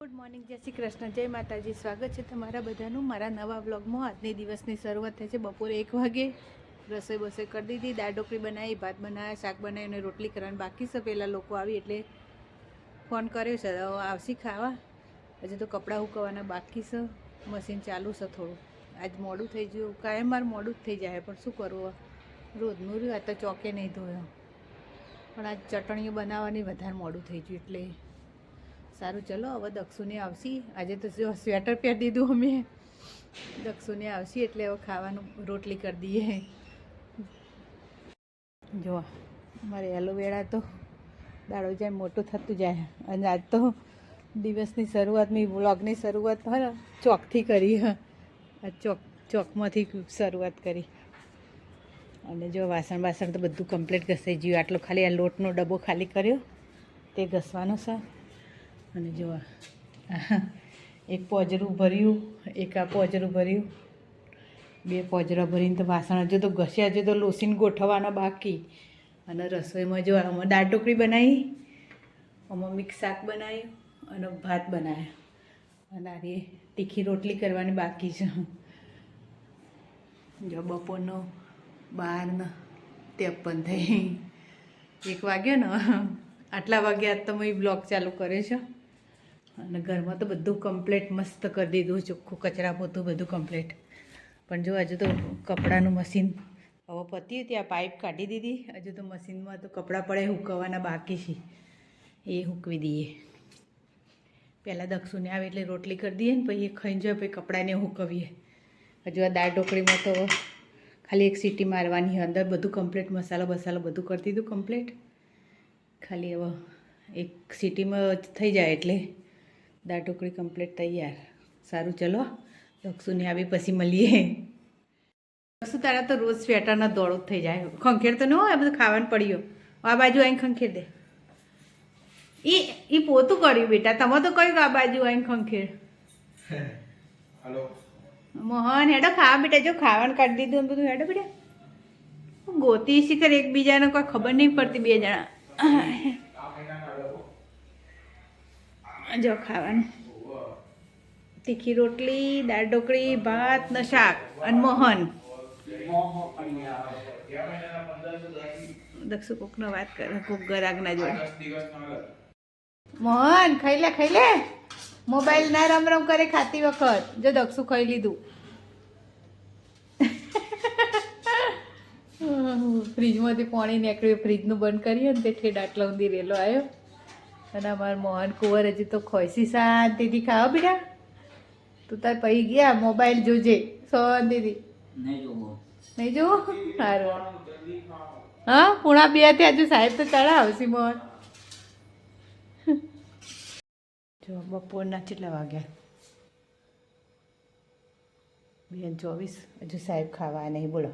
Good morning જય શ્રી કૃષ્ણ, જય માતાજી. સ્વાગત છે તમારા બધાનું મારા નવા બ્લોગમાં આજની દિવસની શરૂઆત થઈ છે બપોરે એક વાગે. રસોઈ બસોઈ કરી દીધી, દાળ ઢોકળી બનાવી, ભાત બનાવ્યા, શાક બનાવી અને રોટલી કરવાની. બાકી છે પહેલાં લોકો આવી એટલે ફોન કર્યો છે આવશી ખાવા? હજી તો કપડાં હુકવવાના બાકી છે મશીન ચાલુ છે થોડું. આજ મોડું થઈ ગયું. કાયમ માર મોડું જ થઈ જાય, પણ શું કરવું? રોજનું રહ્યું, આ તો ચોકે નહીં ધોયો. પણ આજ ચટણીઓ બનાવવાની વધારે મોડું થઈ ગયું એટલે સારું, ચલો, હવે દક્ષુને આવશી. આજે તો જો સ્વેટર પહેરી દીધું અમે. દક્ષુને આવશી એટલે હવે ખાવાનું રોટલી કરી દઈએ. જો મારે એલોવેરા તો દાડો જાય મોટું થતું જાય. અને આજ તો દિવસની શરૂઆતની વ્લોગની શરૂઆત ચોકથી કરી આ ચોક, ચોકમાંથી શરૂઆત કરી. અને જો વાસણ બાસણ તો બધું કમ્પ્લીટ ઘસાઈ ગયું આટલો ખાલી આ લોટનો ડબ્બો ખાલી કર્યો. તે ઘસવાનો છે. અને જો એક પોજરું ભર્યું, એક આ પોજરું ભર્યું. બે પોજરા ભરીને તો વાસણ હજુ તો ઘસ્યા હજુ તો લોસીને ગોઠવવાના બાકી. અને રસોઈમાં જો આમાં દાળ ઢોકળી બનાવી, આમાં મિક્સ શાક બનાવ્યું અને ભાત બનાવ્યા. અને આ તીખી રોટલી કરવાની બાકી છે. જો બપોરનો બાર ને થઈ. એક વાગ્યો ને? આટલા વાગ્યા તમે બ્લોગ ચાલુ કર્યો છે. અને ઘરમાં તો બધું કમ્પ્લેટ મસ્ત કરી દીધું, ચોખ્ખું કચરા પોતું, બધું કમ્પ્લેટ પણ જો હજુ તો કપડાનું મશીન હવે પતી ત્યાં પાઇપ કાઢી દીધી. હજુ તો મશીનમાં તો કપડાં પડે હુકવવાના બાકી છે. એ હૂકવી દઈએ. પહેલાં દક્ષુને આવે એટલે રોટલી કરી દઈએ ને, પછી એ ખાઈને જાય પછી કપડાને હુકવીએ. હજુ આ દાળ ઢોકળીમાં તો ખાલી એક સીટી મારવાની અંદર બધું કમ્પ્લેટ મસાલો બસાલો બધું કરી દીધું કમ્પ્લેટ ખાલી હવે એક સિટીમાં થઈ જાય એટલે. દાળ ઢોકળી કમ્પ્લીટ તૈયાર. સારું ચલો. દક્ષુને આવી પછી મળીએ. દક્ષુ તારા તો રોજ સ્વેટરના દોડો જ થઈ જાય. ખંખેર તો ન હોય બધું ખાવાનું પડ્યો. આ બાજુ આવીને ખંખેર દે. એ એ પોતું કર્યું બેટા. તમે તો કહ્યું આ બાજુ આવીને ખંખેર. હલો. મોહન હેડો ખાવા બેટા. જો ખાવાનું કાઢી દીધું બધું હેડો બેટા. ગોતી શીખર એકબીજાને કોઈ ખબર નહીં પડતી બે જણા. જો ખાવાનું. તીખી રોટલી, દાળ ઢોકળી, ભાત, ને શાક અને મોહન. દક્ષુ કોકનો વાત કરે, કોક ગરાગના જોડે. મોહન, ખાઈ લે ખાઈ લે. મોબાઈલ ના રમ રમ કરે ખાતી વખત. જો દક્ષુ ખાઈ લીધું. ફ્રીજમાંથી પાણી નીકળ્યું, ફ્રીજનું બંધ કરીએ ને તે ઠેડ આટલા ઊંધી રેલો આવ્યો. અને અમારા મોહન કુંવર હજી તો ખોઈસી શાંતિથી ખાવા બેટા તું તાર પૈ ગયા મોબાઈલ જોજે. શાંતિથી. નહીં જોવો. નહીં જોવું? સારું હા પૂણા બેથી હજુ સાહેબ તો ચડાવશે મોહન. જો બપોરના કેટલા વાગ્યા? બે ચોવીસ. હજુ સાહેબ ખાવા નહીં. બોલો.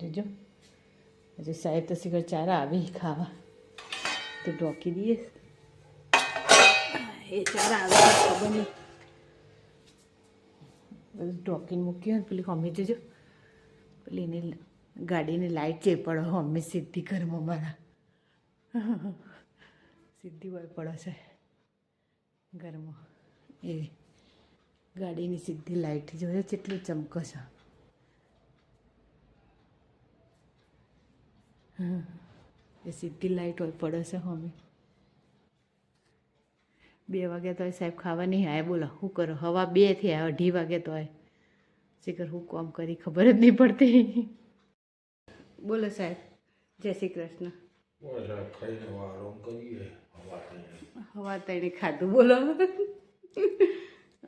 જોજો. હજુ સાહેબ તો શીખર ચારા આવી ખાવા. તો ઢોકી દઈએ. એ ચારા આવે ખબર નહીં. બધું ને પેલી મમ્મી જોજો. પેલી એની ગાડીની લાઇટ જે પડે મમ્મી સીધી ઘરમાં મારા સીધી હોય પડે છે ઘરમાં. એ ગાડીની સીધી લાઇટ જોઈએ કેટલું ચમકો છે. હમ. એ સીધી લાઇટ હોય પડે છે મમ્મી બે વાગે તો સાહેબ ખાવા નહીં આય બોલો શું કરો? હવા બે આવે અઢી વાગે તો આય. શીખર હું કોમ કરી ખબર જ નહીં પડતી. બોલો સાહેબ જય શ્રી કૃષ્ણ. હવા તણે ખાધું બોલો.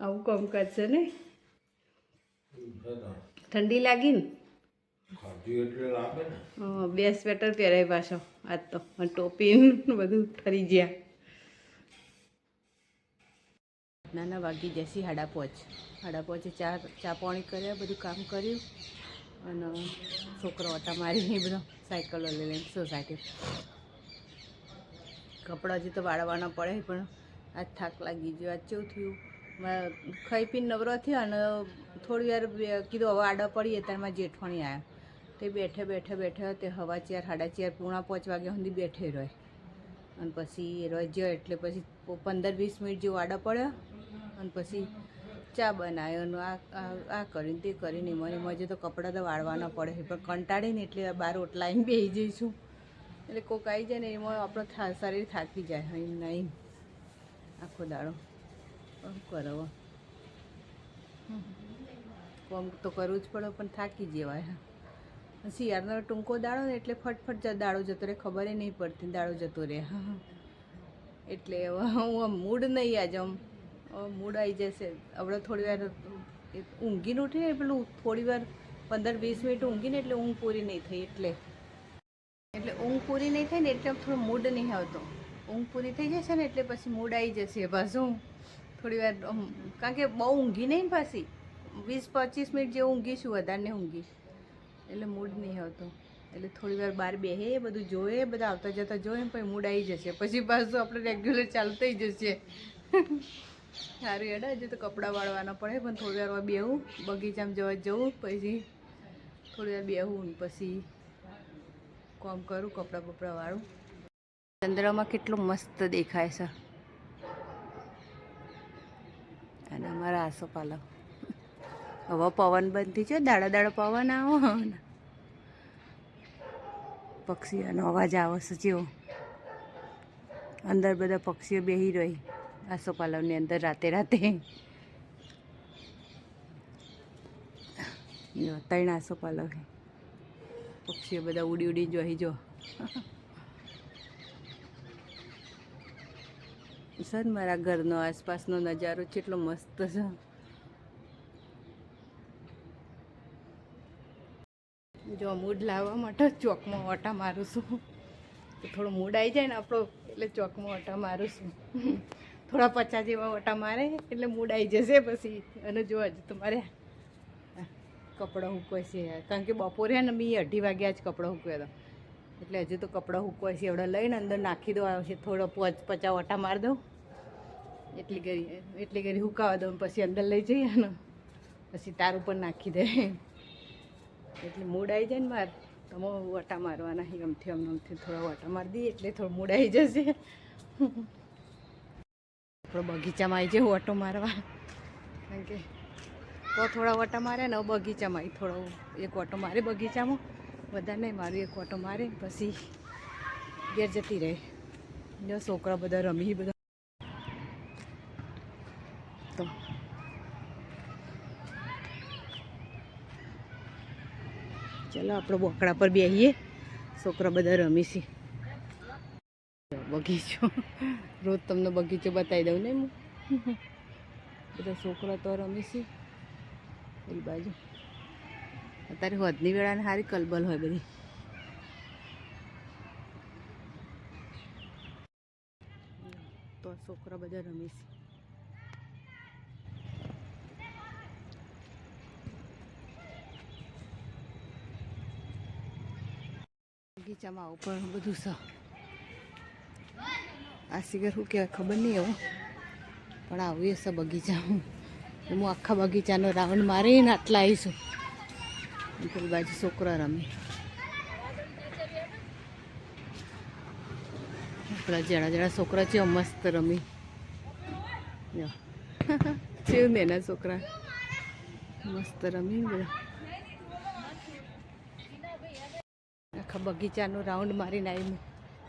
આવું કોમ કરશે ને? ઠંડી લાગી ને? બે સ્વેટર પહેરાય પાછો આજ તો ટોપી બધું ફરી ગયા. નાના વાગી જશે હાડા પોચ. પોચે ચા ચા પાણી કર્યા, બધું કામ કર્યું. અને છોકરો હતા મારીને બધો સાયકલો લઈ લઈને સોસાયટી કપડાં હજી તો વાળવાના પડે, પણ આજ થાક લાગી ગયો, આજ કેવું થયું? ખાઈ પીને નવરો થયો અને થોડી વાર કીધું હવે આડા પડીએ, ત્યારે મારા જેઠવાણી આવ્યા તે બેઠે બેઠે બેઠે તે હવા ચેર, સાડા ચેર, પૂણા પાંચ વાગ્યા સુધી બેઠે રહે. અને પછી એ રહ્યો એટલે પછી પંદર વીસ મિનિટ જેવો આડા પડ્યો. અને પછી ચા બનાવ્યો આ આ- કરીને તે કરીને મને મજે તો કપડાં તો વાળવાના પડે છે, પણ કંટાળીને એટલે બહાર ઓટલાઈને બેસી જઈશું એટલે કોક આવી જાય ને એમાં આપણો શરીર થાકી જાય અહીં નહીં આખો દાડો. શું કરો કોમ તો કરવું જ પડે, પણ થાકી જવાય શિયાળનો ટૂંકો દાડો ને એટલે ફટફટ દાડો જતો રહે, ખબર નહીં પડતી દાડો જતો રહે એટલે હું મૂડ નહીં આજે આમ મૂડ આવી જશે. આપણે થોડી વાર ઊંઘીને ઉઠીને પેલું થોડી વાર, પંદર વીસ મિનિટ ઊંઘીને એટલે ઊંઘ પૂરી નહીં થઈ, એટલે. એટલે ઊંઘ પૂરી નહીં થાય ને એટલે થોડો મૂડ નહીં આવતો. ઊંઘ પૂરી થઈ જશે ને એટલે પછી મૂડ આવી જશે પાછું. થોડી વાર કારણ કે બહુ ઊંઘી નહીં ને પાછી. વીસ, પચીસ મિનિટ જે ઊંઘીશું, વધારે નહીં ઊંઘી એટલે મૂડ નહીં આવતો. એટલે થોડી વાર બહાર બેહે બધું જોઈએ, બધા આવતા જતા જોઈએ ને પછી મૂડ આવી જશે. પછી પાછું આપણે રેગ્યુલર ચાલુ થઈ જશે. સારું એડા હજી તો કપડાં વાળવાના પડે પણ થોડી વાર બેહું, બગીચામાં જવા જવું, પછી થોડી વાર બેહું પછી કોમ કરું, કપડાં બપડા વાળું. ચંદ્રમાં કેટલું મસ્ત દેખાય છે. અને અમારા આસોપાલવ હવે પવન થઈ છે દાડા દાડા પવન આવો. પક્ષીઓનો અવાજ આવે છે, જેવો. અંદર બધા પક્ષીઓ બેહી રહી. આસોપાલવની અંદર રાતે રાતે. ત્રણ આસોપાલવ પક્ષીઓ બધા ઉડી ઉડી જોઈ જો. સર, મારા ઘરનો આસપાસનો નજારો કેટલો મસ્ત છે. જો મૂડ લાવવા માટે ચોકમાં ઓટા મારું છું. થોડો મૂડ આવી જાય ને આપણો, એટલે ચોકમાં ઓટા મારું છું. થોડા પચા જેવા વટા મારે, એટલે મૂડ આવી જશે પછી. અને જો હજુ તમારે કપડાં હૂકવાય છે. કારણ કે બપોરે ને મેં અઢી વાગ્યા જ કપડાં હૂકવ્યા હતા. એટલે હજુ તો કપડાં હૂકવાય છે. એવડા લઈને અંદર નાખી દો છે થોડો પચ પચા વટા મારી દઉં એટલી કરી એટલી કરી હુકાવા દઉં પછી અંદર લઈ જઈએ ને પછી તાર ઉપર નાખી દે. એટલે મૂડ આવી જાય ને માર. તમે વટા મારવાના ગમથી આમ આમથી થોડા વટા મારી દઈએ એટલે થોડું મૂડ આવી જશે. આપણો બગીચામાં આવી જવું ઓટો મારવા. કારણ કે તો થોડા ઓટા મારે ને બગીચામાં આવી થોડો એક ઓટો મારે બગીચામાં. બધા નહીં મારું એક ઓટો મારે, પછી ઘેર જતી રહે. જો છોકરા બધા રમી બધા. તો. ચલો, આપણે બોકડા પર બેસીએ છોકરા બધા રમી છે બગીચો. રોજ તમને બગીચો બતાવી દઉં ને હું બધા છોકરા તો રમી છે. બાજુ. અત્યારે હોદની વેળાને સારી કલબલ હોય બધી. તો છોકરા બધા રમી છે. બગીચામાં પણ બધું છે આ સિગર શું કહેવાય ખબર નહીં એવું. પણ આવું હશે બગીચામાં હું આખા બગીચાનો રાઉન્ડ મારીને આટલા આવીશું પેલી બાજુ છોકરા રમે. આપણા જણા જણા છોકરા છે મસ્ત રમી. કેવું ને એના છોકરા. મસ્ત રમી બધા. આખા બગીચાનો રાઉન્ડ મારીને આવી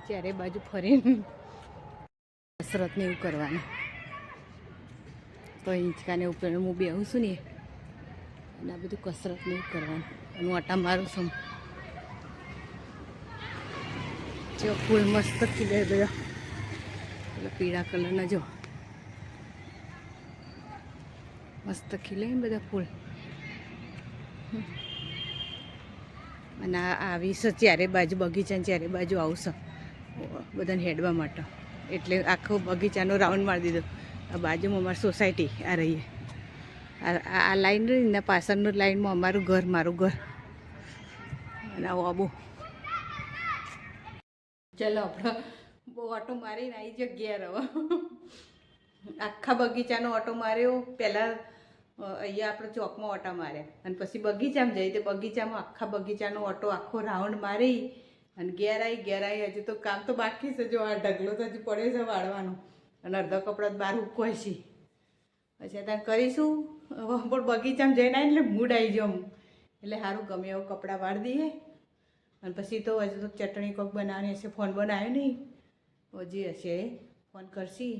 ચારે બાજુ ફરીને. કસરત ને એવું કરવાનું. તો હિંચકાને ઉપર હું બેહું છું ને અને આ બધું કસરત ને એવું કરવાનું. હું આટા મારું છું. જો ફૂલ મસ્ત ખીલે બધા. એટલે પીળા કલરના જો. મસ્ત ખીલે બધા ફૂલ. અને આવીશ ચારે બાજુ, બગીચાની ચારે બાજુ આવશે બધાને હેડવા માટે. એટલે આખો બગીચાનો રાઉન્ડ મારી દીધો. આ બાજુમાં અમારી સોસાયટી, આ રહીએ આ લાઈન રહી ને પાછળનું લાઈનમાં અમારું ઘર, મારું ઘર. અને આવું આબુ. ચાલો આપણે બહુ ઓટો મારીને આવી જગ્યા રહો. આખા બગીચાનો ઓટો માર્યો. પહેલાં અહીંયા આપણે ચોકમાં ઓટા માર્યા. અને પછી બગીચામાં જઈએ તો બગીચામાં આખા બગીચાનો ઓટો આખો રાઉન્ડ મારી અને ઘેર આવી ઘેર આવી હજુ તો કામ તો બાકી છે, જો આ ઢગલો તો હજુ પડે છે વાળવાનો. અને અડધા કપડાં બહાર ઉકવાય છે પછી ત્યાં કરીશું. હવે પણ બગીચામાં જઈને આવીને એટલે મૂડ આવી જાઉં એટલે સારું ગમે એવું કપડાં વાળી દઈએ. અને પછી તો હજુ તો ચટણી કોક બનાવવાની હશે, ફોન બનાવ્યો નહીં. હજી હશે. ફોન કરશી.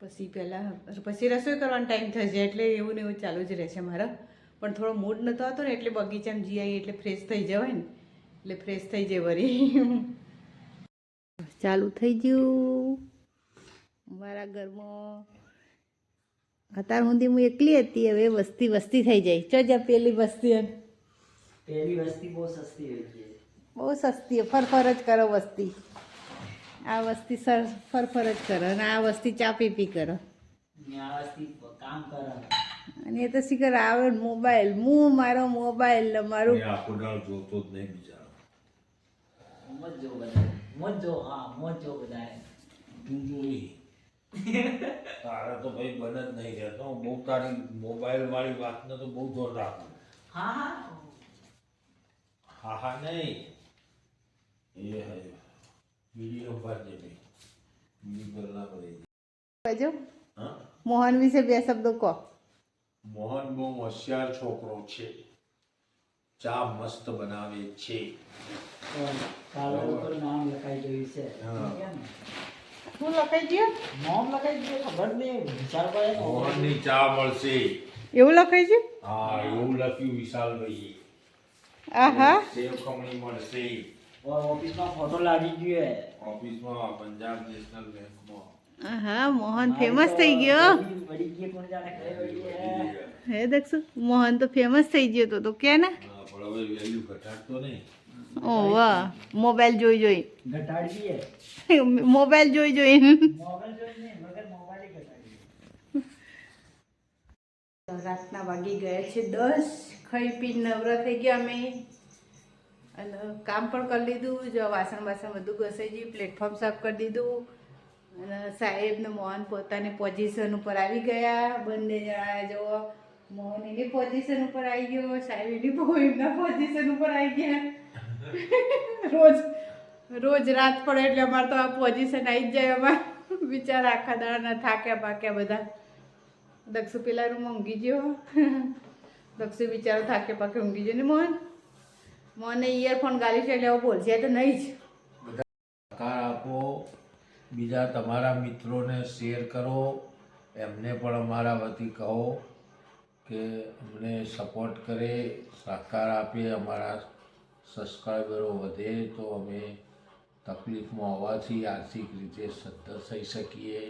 પછી પહેલાં, પછી રસોઈ કરવાનો ટાઈમ થશે, એટલે એવું ને એવું ચાલુ જ રહેશે મારા. પણ થોડો મૂડ નહોતો આવતો ને, એટલે બગીચામાં જઈ આવીએ એટલે ફ્રેશ થઈ જવાય ને. એટલે ફ્રેશ થઈ જાય વરી. ચાલુ થઈ ગયું. મારા ઘરમાં અત્યાર સુધી હું એકલી હતી હવે વસ્તી વસ્તી થઈ જાય. ચો જ્યાં પેલી વસ્તી પેલી વસ્તી બહુ સસ્તી હોય બહુ સસ્તી ફર ફર જ કરો વસ્તી. આ વસ્તી સર ફર ફર જ કરો અને આ વસ્તી ચા પી પી કરો. કામ અને એ તો શીખર આવે મોબાઈલ. હું મારો મોબાઈલ મારું આખો દાળ જોતો જ નહીં બિચારો મોજ જો બધા મોજ જો હા મોજ જો બધા તું જોઈ તારા તો ભાઈ બન જ નહીં રહેતો. હું બહુ તારી મોબાઈલ વાળી વાતને તો બહુ જોર રાખું. હા હા. હા હા નહીં. એ હે. વીડિયો પડી બાજુ? હા? મોહન વિશે બે શબ્દો કહો. મોહન બહુ હોશિયાર છોકરો છે. ચા મસ્ત બનાવે છે. કાલર ઉપર નામ લખાઈ ગયું છે. હા. કેમ? શું લખાઈ ગયું નામ લખાઈ ગયું ખબર નહીં. વિચાર કરે ને મોહનની ચા મળશે. એવું લખાઈ ગયું હા એવું લખ્યું વિશાલભાઈ આહા. સેવ ખમણી મળશે. ઓર ઓફિસમાં ફોટો લાગી ગયો હે. ઓફિસમાં પંજાબ નેશનલ બેંકમાં. આહા મોહન ફેમસ થઈ ગયો. વળી- વળી ગઈ કોણ જાણે કઈ વળી હે. હે દક્ષુ મોહન તો ફેમસ થઈ ગયો તો તો કે ને? ઓ વાહ મોબાઈલ જોઈ જોઈ. ઘટાડવી મોબાઈલ જોઈ જોઈ. રાતના વાગી ગયા છે દસ. ખાઈ પી નવરા થઈ ગયા અમે. અને કામ પણ કરી લીધું જો વાસણ વાસણ બધું ઘસાઈ ગયું પ્લેટફોર્મ સાફ કરી દીધું. અને સાહેબ ને મોહન પોતાની પોઝિશન ઉપર આવી ગયા. બંને જણા જો મોહન એની પોઝિશન ઉપર આવી ગયો સાહેબ એની બહુ એમના પોઝિશન ઉપર આવી ગયા રોજ રોજ રાત પડે એટલે અમારે તો આ પોઝિશન આવી જ જાય અમારે. બિચારા આખા દાડાના થાક્યા પાક્યા બધા. દક્ષુ પેલા રૂમમાં ઊંઘી ગયો. દક્ષુ બિચારો થાકે પાકે ઊંઘી ગયો. ને મોહન મોહને ઇયરફોન ગાલી છે એટલે હવે બોલશે તો નહીં જ. સહકાર આપો. બીજા તમારા મિત્રોને શેર કરો. એમને પણ અમારા વતી કહો. કે અમને સપોર્ટ કરે સહકાર આપે અમારા સબસ્ક્રાઈબરો વધે તો અમે તકલીફમાં હોવાથી આર્થિક રીતે સદ્ધર થઈ શકીએ.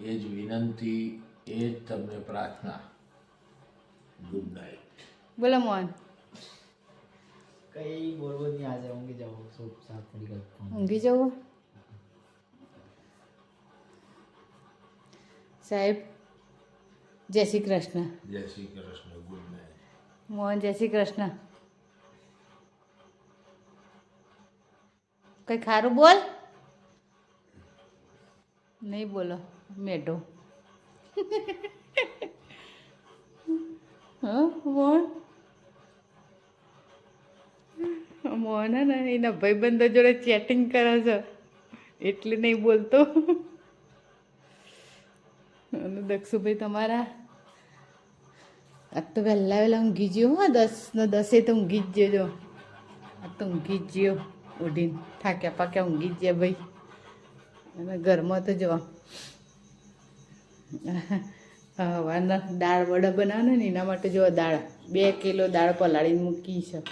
એ જ વિનંતી એ જ તમને પ્રાર્થના. ગુડ નાઇટ બોલો મોહન. કઈ બોલવું નહીં આજે ઊંઘી જાઉં. સૂપ સાફ પડી ગયું ઊંઘી જવું? સાહેબ જય શ્રી કૃષ્ણ. જય શ્રી કૃષ્ણ ગુડ નાઇટ મોહન જય શ્રી કૃષ્ણ. કઈ ખારું બોલ? નહીં બોલો મેઢો. મોહન મોહન ને એના ભાઈબંધો જોડે ચેટિંગ કરે છે. એટલે નહીં બોલતો. અને દક્ષુભાઈ તમારા? આજ તો વહેલા વહેલા ઊંઘી ગયો હા દસ ને દસે તો ઊંઘી જ જજો આજ તો ઊંઘી જ ગયો ઉડીને થાક્યા પાક્યા ઊંઘી જ ગયા ભાઈ અને ઘરમાં તો જવા હવાના દાળ વડા બનાવવાના ને એના માટે જો દાળ બે કિલો દાળ પલાળીને મૂકી છે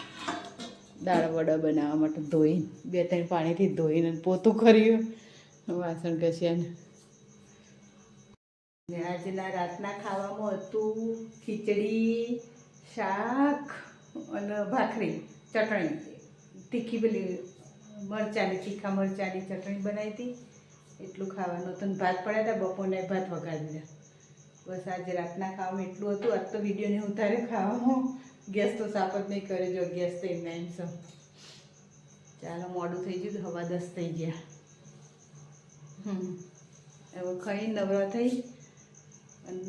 દાળ વડા બનાવવા માટે ધોઈને બે ત્રણ પાણીથી ધોઈને પોતું કર્યું વાસણ ઘસ્યા ને આજના રાતના ખાવામાં હતું ખીચડી, શાક અને ભાખરી, ચટણી. તીખી પેલી મરચાની, તીખા મરચાની ચટણી બનાવી હતી. એટલું ખાવાનું હતું ભાત પડ્યા હતા, બપોરને ભાત વગાડી દીધા બસ આજે રાતના ખાવામાં એટલું હતું. આજ તો વીડિયો નહીં ઉતારે ખાવામાં. ગેસ તો સાફ જ નહીં કરે, જો ગેસ તો એમના એમ સૌ ચાલો, મોડું થઈ ગયું હવા દસ થઈ ગયા. હમ. હવે ખાઈ, નવરા થઈ. અને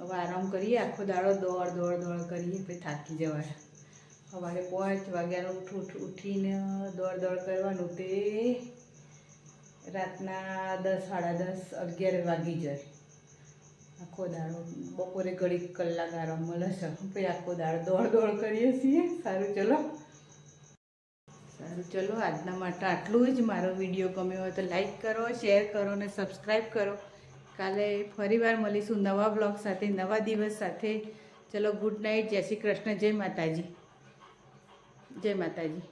હવે આરામ કરીએ, આખો દાડો દોડ દોડ દોડ કરીએ, પછી થાકી જવાય. સવારે પાંચ વાગ્યાનો ઉઠ ઉઠ, ઉઠીને દોડ દોડ કરવાનું તે રાતના દસ, સાડા દસ, અગિયાર વાગી જાય. આખો દાડો બપોરે ઘડી કલાક આરામ મળે છે. પછી આખો દાડો દોડ દોડ કરીએ છીએ. સારું, ચલો. સારું, ચલો. આજના માટે આટલું જ. મારો વીડિયો ગમ્યો હોય તો લાઈક કરો, શેર કરો અને સબસ્ક્રાઈબ કરો. કાલે ફરીવાર મળીશું નવા બ્લોગ સાથે, નવા દિવસ સાથે. ચલો ગુડ નાઇટ જય શ્રી કૃષ્ણ. જય માતાજી. જય માતાજી.